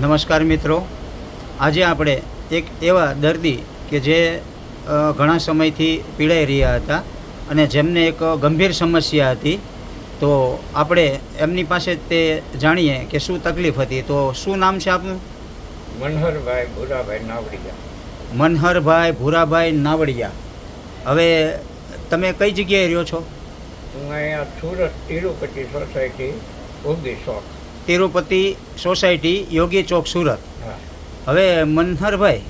નમસ્કાર મિત્રો. આજે આપણે એક એવા દર્દી કે જે ઘણા સમયથી પીડાઈ રહ્યા હતા અને જેમને એક ગંભીર સમસ્યા હતી. તો આપણે એમની પાસે તે જાણીએ કે શું તકલીફ હતી. તો શું નામ છે આપનું? મનહરભાઈ ભૂરાભાઈ નાવડીયા. મનહરભાઈ ભૂરાભાઈ નાવડિયા. હવે તમે કઈ જગ્યાએ રહ્યો છો? હું અહીંયા સુરત તિરુપતિ સોસાયટી ઓગી શોખ તિરુપતિ સોસાયટી યોગી ચોક સુરત. હવે મનહરભાઈ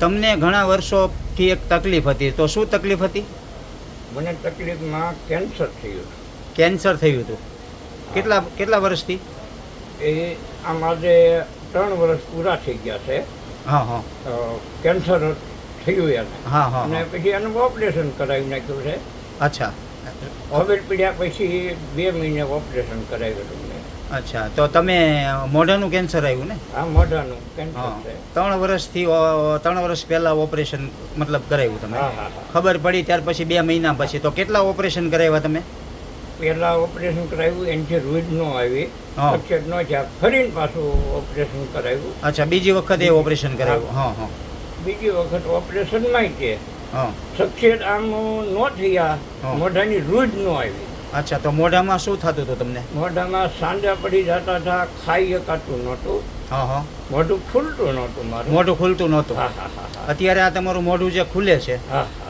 તમને ઘણા વર્ષોથી એક તકલીફ હતી. તો શું તકલીફ હતી? મને તકલીફમાં કેન્સર થયું. કેન્સર થયું હતું. કેટલા કેટલા વર્ષથી? એ આમ આજે ત્રણ વર્ષ પૂરા થઈ ગયા છે. હા હા. કેન્સર થયું એને. હા હા અને પછી એનું ઓપરેશન કરાવી નાખ્યું છે. અચ્છા. કોવિડ પીડ્યા પછી બે મહિને ઓપરેશન કરાવ્યું મેં અચ્છા તો તમે મોઢાનું કેન્સર આવ્યું ને? હા મોઢાનું કેન્સર ત્રણ વર્ષથી ત્રણ વર્ષ પહેલા ઓપરેશન મતલબ કરાવ્યું તમે? ખબર પડી ત્યાર પછી બે મહિના પછી. તો કેટલા ઓપરેશન કરાવ્યા તમે? પહેલા ઓપરેશન કરાવ્યું એનાથી રૂજ ન આવી. અક્ષર નો થયા. ફરીને પાછું ઓપરેશન કરાવ્યું. અચ્છા બીજી વખત એ ઓપરેશન કરાવ્યું. હા. હા બીજી વખત ઓપરેશનમાં તે હા. સક્સેસ આમ ન થયા. મોઢાની રૂજ ન આવી. અચ્છા તો મોઢામાં શું થતું હતું તમને? મોઢામાં સાંજા પડી જતા હતા ખાઈ શકાતું નહોતું. હા હા. મોઢું ખુલતું નહોતું મારું. મોઢું ખુલતું નહોતું. અત્યારે આ તમારું મોઢું જે ખુલે છે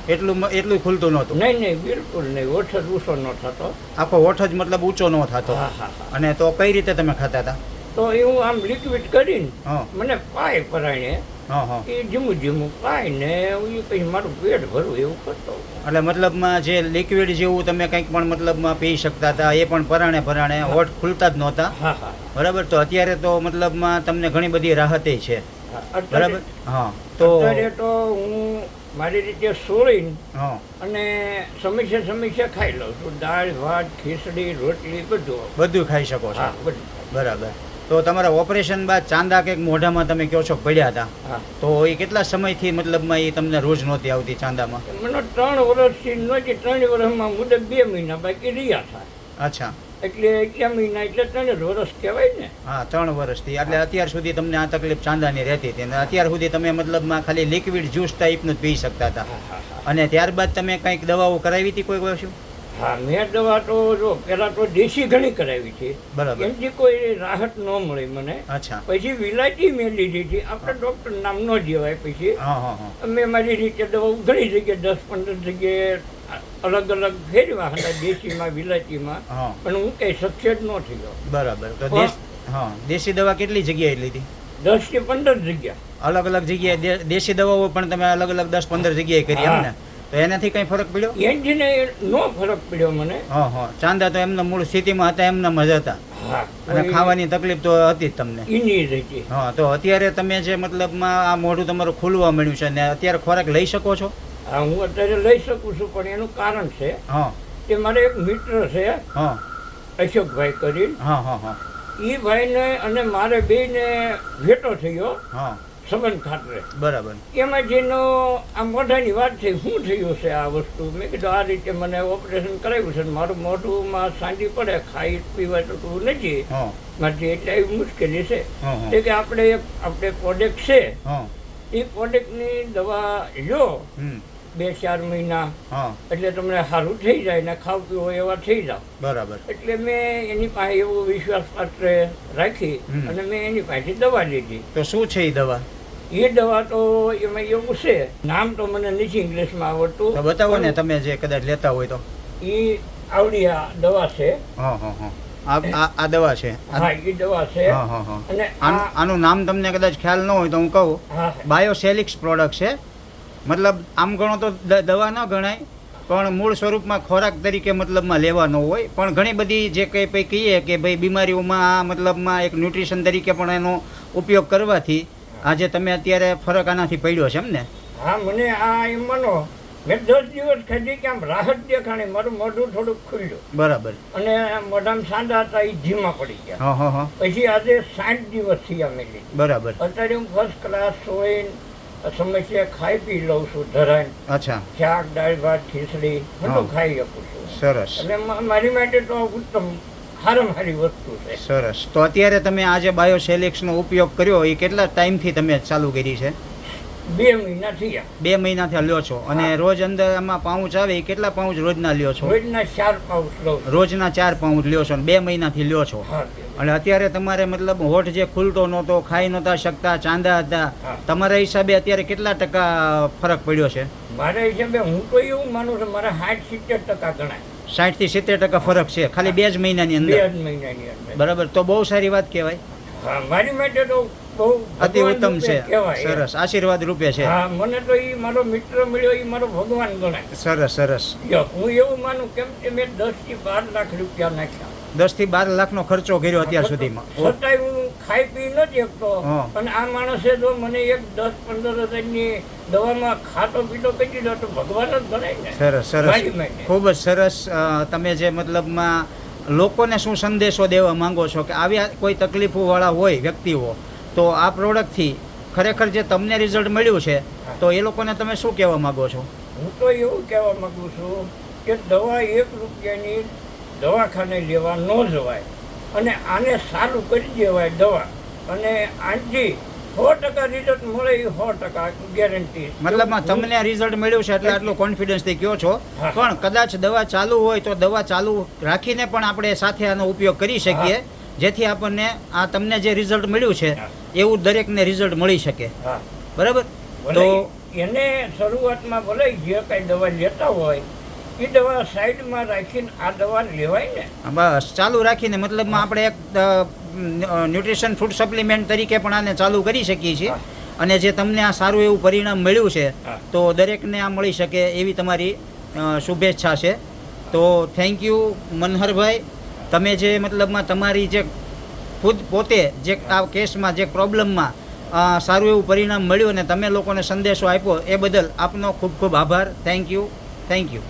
એટલું એટલું ખુલતું નહોતું. નહીં નહીં બિલકુલ નહીં. ઓઠ જ ઊંચો ન થતો. આખો ઓઠ જ મતલબ ઊંચો ન થતો. હા હા હા. અને તો કઈ રીતે તમે ખાતા હતા? તો એ હું આમ લિક્વિડ કરીને મને પાય પરાયણે હા એ ધીમું ધીમું પાય ને એ પછી મારું પેટ ભરવું એવું કરતો એટલે મતલબમાં જે લિક્વિડ જેવું તમે કંઈક પણ મતલબમાં પી શકતા હતા એ પણ પરાણે પરાણે હોટ ખુલતા જ નહોતા. બરાબર? તો અત્યારે તો મતલબમાં તમને ઘણી બધી રાહતે છે. બરાબર? હા તો અત્યારે તો હું મારી રીતે સોળીને હા. અને સમીક્ષા સમીક્ષા ખાઈ લઉં છું. દાળ ભાત ખીચડી રોટલી બધું. બધું ખાઈ શકો છો? બરાબર. તો તમારા ઓપરેશન બાદ ચાંદા કંઈક મોઢામાં તમે કહો છો પડ્યા હતા. તો એ કેટલા સમયથી મતલબમાં એ તમને રોજ નહોતી આવતી ચાંદામાં? મને ત્રણ વર્ષથી નહોતી ત્રણ વર્ષમાં મુદત બે મહિના બાકી રહ્યા થાય અચ્છા. એટલે એટલા મહિના એટલે ત્રણ વર્ષ કહેવાય ને. હા ત્રણ વર્ષથી. એટલે અત્યાર સુધી તમને આ તકલીફ ચાંદાની રહેતી હતી. અને અત્યાર સુધી તમે મતલબમાં ખાલી લિક્વિડ જ્યુસ ટાઈપનું જ પી શકતા હતા. અને ત્યારબાદ તમે કંઈક દવાઓ કરાવી હતી કોઈ વસ્તુ હા મેં દવા તો જો પેલા તો દેશી ઘણી કરાવી છે. બરાબર. એમથી કોઈ રાહત ન મળી મને. પછી વિલાયતી મેં લીધી હતી. આપણે ડૉક્ટર નામ ન દેવાય પછી. મેં મારી રીતે દવાઓ ઘણી જગ્યાએ દસ પંદર જગ્યાએ અલગ અલગ ફેરવા હતા દેશીમાં વિલાયતીમાં. પણ હું કઈ સક્સેસ ન થયો. બરાબર. તો દેશ હા દેશી દવા કેટલી જગ્યાએ લીધી? દસ કે પંદર જગ્યા. અલગ અલગ જગ્યાએ દેશી દવાઓ પણ તમે અલગ અલગ દસ પંદર જગ્યાએ કરી એમ ને? તો એનાથી કઈ ફરક પડ્યો? એન્જિને નો ફરક પડ્યો મને. હા હા. ચાંદા તો એમના મૂળ સ્થિતિમાં હતા એમના મજા હતા. અને ખાવાની તકલીફ તો હતી જ તમને. એની જ હતી. હા તો અત્યારે તમે જે મતલબમાં આ મોઢું તમારું ખુલવા મળ્યું છે ને અત્યારે ખોરાક લઈ શકો છો? હા હું અત્યારે લઈ શકું છું પણ એનું કારણ છે હા. કે મારે એક મિત્ર છે હા. અશોકભાઈ કરીને. હા હા હા. એ ભાઈને અને મારે બેને ભેટો થયો. હા. સંબંધ ખાતરે બરાબર. એમાં જેનો આ મોઢાની વાત છે શું થયું છે આ વસ્તુ? મેં કીધું આ રીતે મને ઓપરેશન કરાવ્યું છે મારું મોઢુંમાં સાંજી પડે ખાઈ પીવા તો નથી. હા. મારી એટલે એવી મુશ્કેલી છે. તે કે આપણે આપણે પ્રોડક્ટ છે. એ પ્રોડક્ટની દવા લો બે ચાર મહિના. હા. એટલે તમને સારું થઈ જાય ને ખાવ પીવો એવા થઈ જાવ બરાબર. એટલે મેં એની પાસે એવો વિશ્વાસ પાત્ર રાખી અને મેં એની પાસેથી દવા લીધી. તો શું છે એ દવા? એ દવા તો એમાં એવું છે નામ તો મને નથી ઇંગ્લિશમાં આવડતું. બતાવો ને તમે જે કદાચ લેતા હોય તો. એ આવડી આ દવા છે. હા હા હા. આ દવા છે. હા એ દવા છે. હા હા હા. અને આનું નામ તમને કદાચ ખ્યાલ ન હોય તો હું કહું. બાયોસેલિક્સ પ્રોડક્ટ છે. મતલબ આમ ગણો તો દવા ન ગણાય પણ મૂળ સ્વરૂપમાં ખોરાક તરીકે મતલબમાં લેવાનો હોય. પણ ઘણી બધી જે કંઈ કંઈ કહીએ કે ભાઈ બીમારીઓમાં આ મતલબમાં એક ન્યુટ્રિશન તરીકે પણ એનો ઉપયોગ કરવાથી આજે તમે અત્યારે ફરક આનાથી પડ્યો છે એમ ને? હા મને આ એમ માનો મેં દસ દિવસ ખાધી કે આમ રાહત દેખાણી મારું મોઢું થોડુંક ખુલ્યું. બરાબર. અને મોઢામાં સાંડા હતા એ ધીમા પડી ગયા. હા હા હા. પછી આજે સાઠ દિવસ થયા મેં બરાબર. અત્યારે હું ફર્સ્ટ ક્લાસ સોઈને સમસ્યા ખાઈ પી લઉં છું ધરાય અચ્છા. શાક દાળ ભાત ખીચડી બધું ખાઈ શકું છું. સરસ. એટલે મારી માટે તો ઉત્તમ સારામાં સારી વસ્તુ છે. સરસ. તો અત્યારે તમે આ જે બાયોસેલિક્સનો ઉપયોગ કર્યો એ કેટલા ટાઈમથી તમે ચાલુ કરી છે? બે મહિના થયા. બે મહિનાથી લ્યો છો. અને રોજ અંદર આમાં પાઉચ આવે એ કેટલા પાઉચ રોજના લ્યો છો? રોજના ચાર પાઉચ રોજના ચાર પાઉચ લ્યો છો અને બે મહિનાથી લ્યો છો? હા અને અત્યારે તમારે મતલબ હોઠ જે ખુલતો નહોતો ખાઈ નહોતા શકતા ચાંદા હતા તમારા હિસાબે અત્યારે કેટલા ટકા ફરક પડ્યો છે? મારા હિસાબે હું તો એવું માનું છું મારા સાઠ સિત્તેર ટકા ગણાય. સાઠથી સિત્તેર ટકા ફરક છે ખાલી બે જ મહિનાની બે જ મહિનાની અંદર. બરાબર તો બહુ સારી વાત કહેવાય. મારી માટે તો બહુ અતિ ઉત્તમ છે સરસ આશીર્વાદ રૂપે છે. હા મને તો એ મારો મિત્ર મળ્યો એ મારો ભગવાન ગણાય. સરસ સરસ. હું એવું માનું કેમ કે મેં દસથી બાર લાખ રૂપિયા નાખ્યા. દસથી બાર લાખનો ખર્ચો કર્યો અત્યાર સુધીમાં. છતાંય હું ખાઈ પી નથી શકતો. અને આ માણસે જો મને એક દસ પંદર હજારની દવામાં ખાતો પીતો કહી દીધો તો ભગવાન જ ભરાય ને સરસ સરસ. ખૂબ જ સરસ તમે જે મતલબમાં લોકોને શું સંદેશો દેવા માંગો છો કે આવી કોઈ તકલીફોવાળા હોય વ્યક્તિઓ તો આ પ્રોડક્ટથી ખરેખર જે તમને રિઝલ્ટ મળ્યું છે તો એ લોકોને તમે શું કહેવા માંગો છો? હું તો એવું કહેવા માંગુ છું કે દવા એક રૂપિયાની દવાખાને લેવા ન જવાય અને આને સારું કરી દેવાય દવા. અને આનાથી સો ટકા રિઝલ્ટ મળે એ સો ટકા ગેરંટી મતલબમાં તમને રિઝલ્ટ મળ્યું છે એટલે આટલું કોન્ફિડન્સથી કયો છો? પણ કદાચ દવા ચાલુ હોય તો દવા ચાલુ રાખીને પણ આપણે સાથે આનો ઉપયોગ કરી શકીએ જેથી આપણને આ તમને જે રિઝલ્ટ મળ્યું છે એવું દરેકને રિઝલ્ટ મળી શકે. બરાબર? તો એને શરૂઆતમાં ભલે જે કાંઈ દવા લેતા હોય એ દવા સાઈડમાં રાખીને આ દવા લેવાય ને. બસ. ચાલુ રાખીને મતલબમાં આપણે એક ન્યુટ્રિશન ફૂડ સપ્લિમેન્ટ તરીકે પણ આને ચાલુ કરી શકીએ છીએ. અને જે તમને આ સારું એવું પરિણામ મળ્યું છે તો દરેકને આ મળી શકે એવી તમારી શુભેચ્છા છે. તો થેન્ક યુ મનહરભાઈ. તમે જે મતલબમાં તમારી જે ખુદ પોતે જે આ કેસમાં જે પ્રોબ્લેમમાં સારું એવું પરિણામ મળ્યું અને તમે લોકોને સંદેશો આપ્યો એ બદલ આપનો ખૂબ ખૂબ આભાર. Thank you thank you